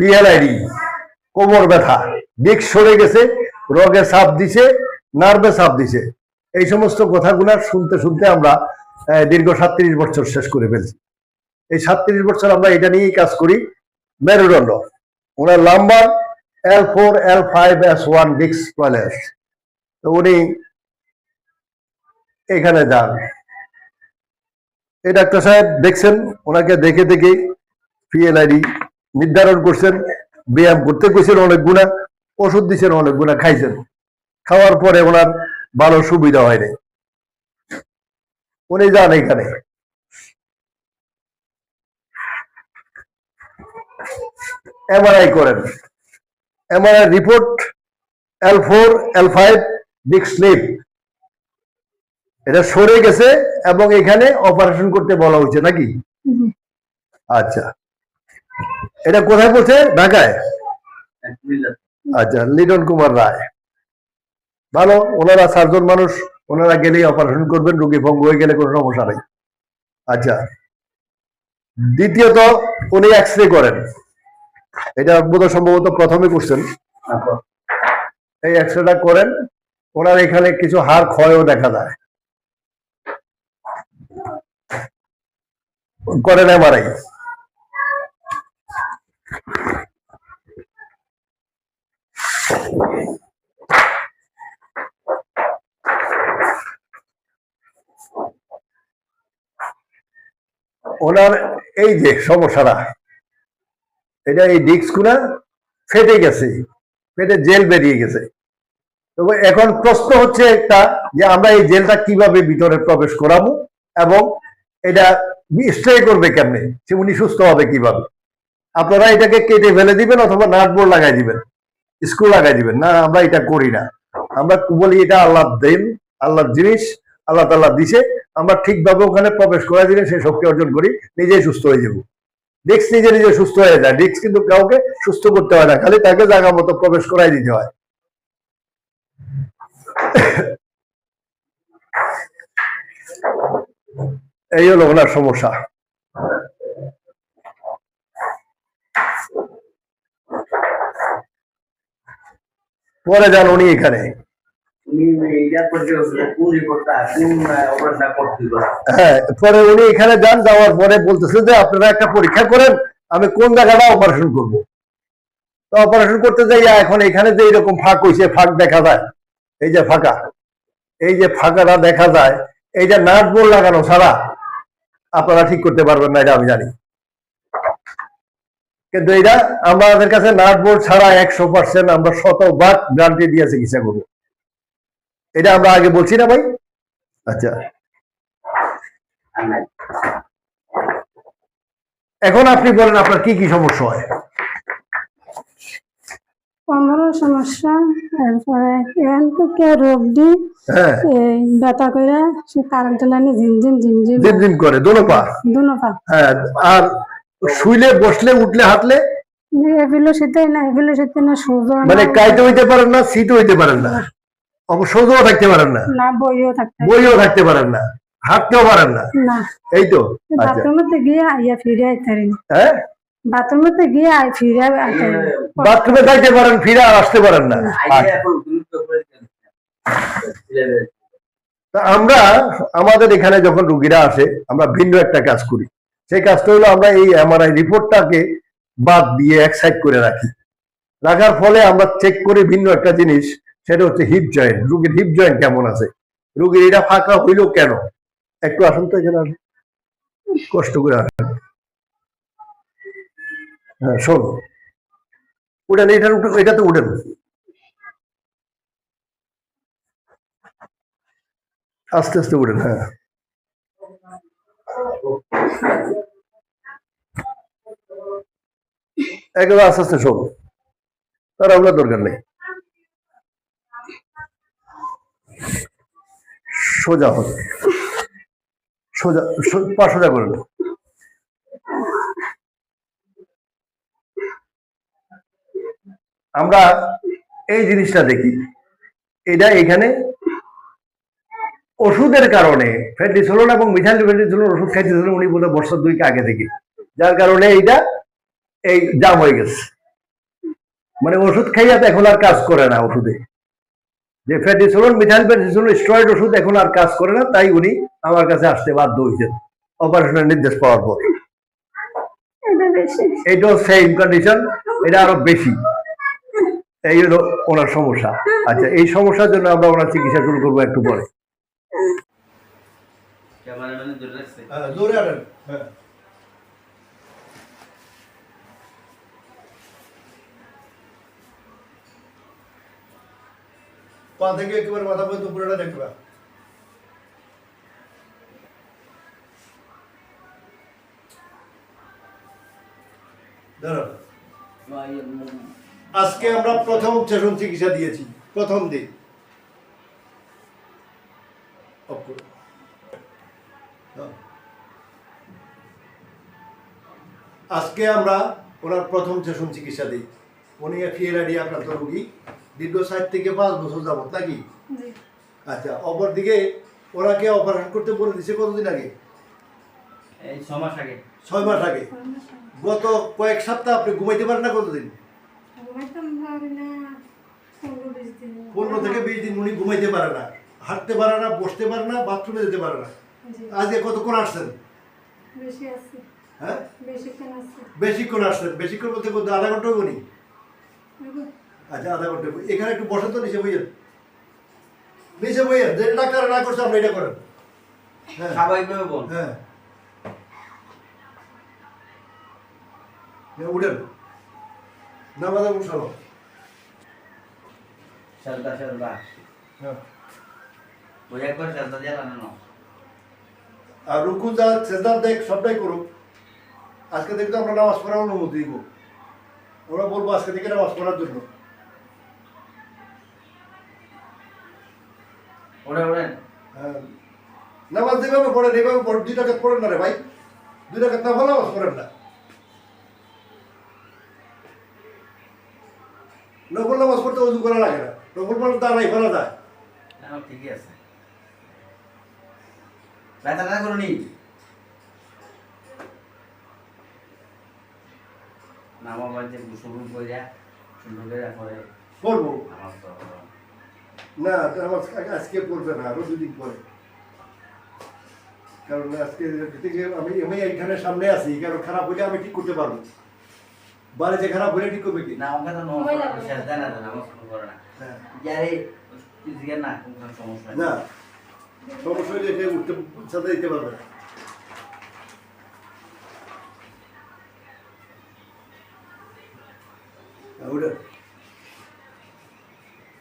PLID কোমর ব্যথা, দিক সরে গেছে, রগে সাপ দিছে, নার্ভে সাপ দিছে। এই সমস্ত কথাগুলো শুনতে শুনতে আমরা দীর্ঘ সাতত্রিশ বছর শেষ করে ফেলছি। এই সাতত্রিশ বছর আমরা এটা নিয়েই কাজ করি, মেরুদণ্ড। ওনার number L four L five S one ডিক্স প্যালেস তো উনি এখানে যান। এই ডাক্তার সাহেব দেখছেন, ওনাকে দেখে দেখে পিএলআইডি নির্ধারণ করছেন ব্যায়াম করতে কইছেন অনেক গুণা ওষুধ দিচ্ছেন অনেক গুণা খাইছেন। খাওয়ার পরে ওনার ভালো সুবিধা হয়নি উনি যান এখানে। এমআরআই করেন। MRI report L four L five big slip এটা সরে গেছে এবং এখানে অপারেশন করতে বলা হয়েছে নাকি? আচ্ছা। এটা কোথায় পড়ছে ঢাকায়? আচ্ছা লিটন কুমার রায়। ভালো ওনারা সার্জন মানুষ ওনারা গেলেই অপারেশন করবেন রুগী ভঙ্গ হয়ে গেলে কোনো সমস্যা নেই। আচ্ছা দ্বিতীয়ত উনি এক্স রে করেন। এটা বোধ সম্ভবত প্রথমে করছেন। এই এক্স রেটা করেন ওনার এখানে কিছু হাড় ক্ষয়ও দেখা যায়। করেন এমআরআই ওনার এই যে সমস্যাটা, এটা এই ডিস্কগুলা ফেটে গেছে, ফেটে জেল বেরিয়ে গেছে। তবে এখন প্রশ্ন হচ্ছে একটা যে আমরা এই জেলটা কীভাবে ভিতরে প্রবেশ করাবো এবং এটা স্টে করবে কেমনে? সে উনি সুস্থ হবে কীভাবে? আপনারা এটাকে কেটে ফেলে দিবেন অথবা নাট বোর্ড লাগাই দিবেন, স্ক্রু লাগাই দিবেন। না, আমরা এটা করি না। আমরা বলি এটা আল্লাহ দেন আল্লাহর জিনিস, আল্লাহ তাল্লাহ দিছে। আমরা ঠিকভাবে ওখানে প্রবেশ করে দিলে সেই শক্তি অর্জন করি, নিজেই সুস্থ হয়ে যাব। ডিক্স নিজে নিজে সুস্থ হয়ে যায়। ডিক্স কিন্তু কাউকে সুস্থ করতে হয় না, খালি তাকে জায়গা মতো প্রবেশ করাই দিতে হয়। এই হলো ওনার সমস্যা। পরে যান উনি এখানে। হ্যাঁ পরে উনি এখানে যান যাওয়ার পরে বলতেছে যে আপনারা একটা পরীক্ষা করেন আমি কোন জায়গাটা অপারেশন করব? তো অপারেশন করতে যাই এখন এখানে যে এরকম ফাঁক হয়েছে ফাঁক দেখা যায়। এই যে ফাঁকা এই যে ফাঁকাটা দেখা যায় এই যে নাট বোর্ড লাগানো ছাড়া আপনারা ঠিক করতে পারবেন না এটা আমি জানি। কিন্তু এটা আমাদের কাছে নাট বোর্ড ছাড়া একশো পার্সেন্ট আমরা শতভাগ গ্যারান্টি দিয়ে চিকিৎসা করব। এটা আমরা আগে বলছি না ভাই? আচ্ছা। এখন আপনি বলেন আপনার কি কি সমস্যা আমারও সমস্যা এরপরে এখান থেকে রোগ দি এই ব্যথা করে সে কারেন্ট লাইনে ঝিমঝিম ঝিমঝিম দিন দিন করে দোনো পা দুনো পা হ্যাঁ আর শুইলে বসলে উঠলে হাঁটলে? এগুলো শীতে না এগুলো শীতে না সোজা মানে কাইতে হইতে পারেন না সিটও হইতে পারেন না? সোজাও থাকতে পারেন না? না বইও থাকতে বইও থাকতে পারেন না? হাঁটতেও পারেন না? না। এই তো? আচ্ছা। বাথরুমেতে গিয়ে আইয়া ফিরে আইতে হ্যাঁ? বাথরুমেতে গিয়ে আই ফিরে আইতে বাথরুমে যাইতে পারেন ফিরে আসতে পারেন না? আচ্ছা। আমরা আমাদের এখানে যখন রুগীরা আসে আমরা ভিন্ন একটা কাজ করি। সেই কাজটা হলো আমরা এই এমআরআই রিপোর্টটাকে বাদ দিয়ে এক সাইড করে রাখি। রাখার ফলে আমরা চেক করি ভিন্ন একটা জিনিস, সেটা হচ্ছে হিপ জয়েন্ট রুগীর হিপ জয়েন্ট কেমন আছে? রুগীর এটা ফাঁকা হইল কেন? একটু আসুন তো এখানে আসুন। কষ্ট করে আসেন। হ্যাঁ শোন। উঠেন এটার উঠে এটাতে উঠেন আস্তে আস্তে উঠেন হ্যাঁ। একেবারে আস্তে আস্তে শোন। তার আপনার দরকার নেই। সোজা হবে সোজা পা সোজা করুন আমরা এই জিনিসটা দেখি। এটা এখানে ওষুধের কারণে ফ্যাটিসোলন এবং মিথাইল ফ্যাটিসোলন ওষুধ খাইতেছিলেন উনি বোধহয় বছর দুইকে আগে থেকে। যার কারণে এইটা এই জাম হয়ে গেছে। মানে ওষুধ খাইয়া তো এখন আর কাজ করে না ওষুধে। যে ফ্যাটিসোলন মিথাইল ফ্যাটিসোলন স্টেরয়েড ওষুধ এখন আর কাজ করে না তাই উনি আমার কাছে আসতে বাধ্য হয়েছেন অপারেশনের নির্দেশ পাওয়ার পর। এটা এটাও সেম কন্ডিশন এটা আরও বেশি। এই হলো ওনার সমস্যা। আচ্ছা এই সমস্যার জন্য আমরা ওনার চিকিৎসা শুরু করব একটু পরে। ক্যামেরাম্যানে ধরে রাখছে পা থেকে একেবারে মাথা পর্যন্ত পুরোটা আজকে আমরা প্রথম সেশন চিকিৎসা দিয়েছি, প্রথম দিন। আজকে আমরা ওনার প্রথম সেশন চিকিৎসা দিই। উনি ফিএলআইডি আক্রান্ত রোগী। দীর্ঘ ষাট থেকে পাঁচ বছর যাবত নাকি? আচ্ছা অপরদিকে ওনাকে অপারেশন করতে বলে দিছে কতদিন আগে? এই ছ মাস আগে। ছয় মাস আগে। গত কয়েক সপ্তাহ আপনি ঘুমাইতে পারেন না কতদিন? পনেরো দিন। পনেরো থেকে বিশ দিন উনি ঘুমাইতে পারে না। হাঁটতে পারে না বসতে পারে না বাথরুমে যেতে পারে না। আজকে কতক্ষণ আসছেন? বেশি আছে। হ্যাঁ? বেশিক্ষণ আছে। বেশিক্ষণ বলতে কত? আধা ঘণ্টা উনি আচ্ছা আধা ঘণ্টা এখানে একটু বসেন তো নিচে বইয়েন নিচে বইয়েন যে ডাক্তার না করছে আপনি এটা করেন। হ্যাঁ। স্বাভাবিকভাবে বল। হ্যাঁ। উঠেন। না বাধা উঠালো সারদা সারদা। হ্যাঁ। ওই একবার সারদা আর রুকু যা সেজদার দেখ সবটাই করুক। আজকে থেকে তো আমরা নামাজ পড়ার অনুমতি দিব। আমরা বলব আজকে থেকে নামাজ পড়ার জন্য। হ্যাঁ। নামাজ যেভাবে পড়েন এইভাবে দুই টাকা পড়েন না রে ভাই। দুই টাকা না নামাজ পড়েন না। নকল নামাজ পড়তে উজু করা লাগে না। নকল নামাজ দাঁড়াই ফেলা যায়। আমার ঠিকই আছে। ব্যথা না করুনি করিয়া সুন্দর করে। পরে পড়ব আমার তো না নামাজ আজকে পড়বে না আরও দুদিন পরে কারণ আজকে থেকে আমি আমি এইখানে সামনে আছি কারণ খারাপ হলে আমি ঠিক করতে পারব। বাড়িতে খারাপ হলে ঠিক করবে কি? না আমাকে তো সময় না নামাজ করে না। হ্যাঁ। যারে না সমস্যা না সমস্যা হলে উঠতে সাথে দিতে পারবে না। হ্যাঁ,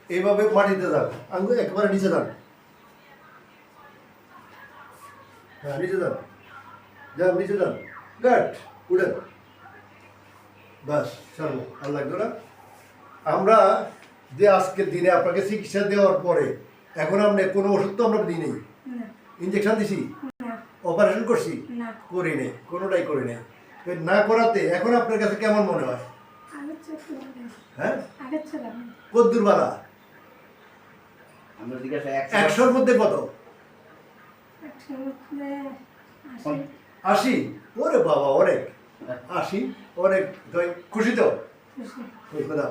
এইভাবে মাটিতে যান আঙ্গুল একেবারে নিচে যান হ্যাঁ নিচে যান যান নিচে যান গাট উঠেন বাস চলো আর লাগবে না। আমরা যে আজকের দিনে আপনাকে চিকিৎসা দেওয়ার পরে এখন আমরা কোনো ওষুধ তো আমরা দিই নেই ইঞ্জেকশন দিছি? অপারেশন করছি? করি নেই কোনোটাই করি নেই। না করাতে এখন আপনার কাছে কেমন মনে হয়? হ্যাঁ? কদ্দুর বালা একশোর মধ্যে কত? আশি। ওরে বাবা অনেক। আশি অনেক। তো খুশি তো? খুশি। খুশি, খোদা।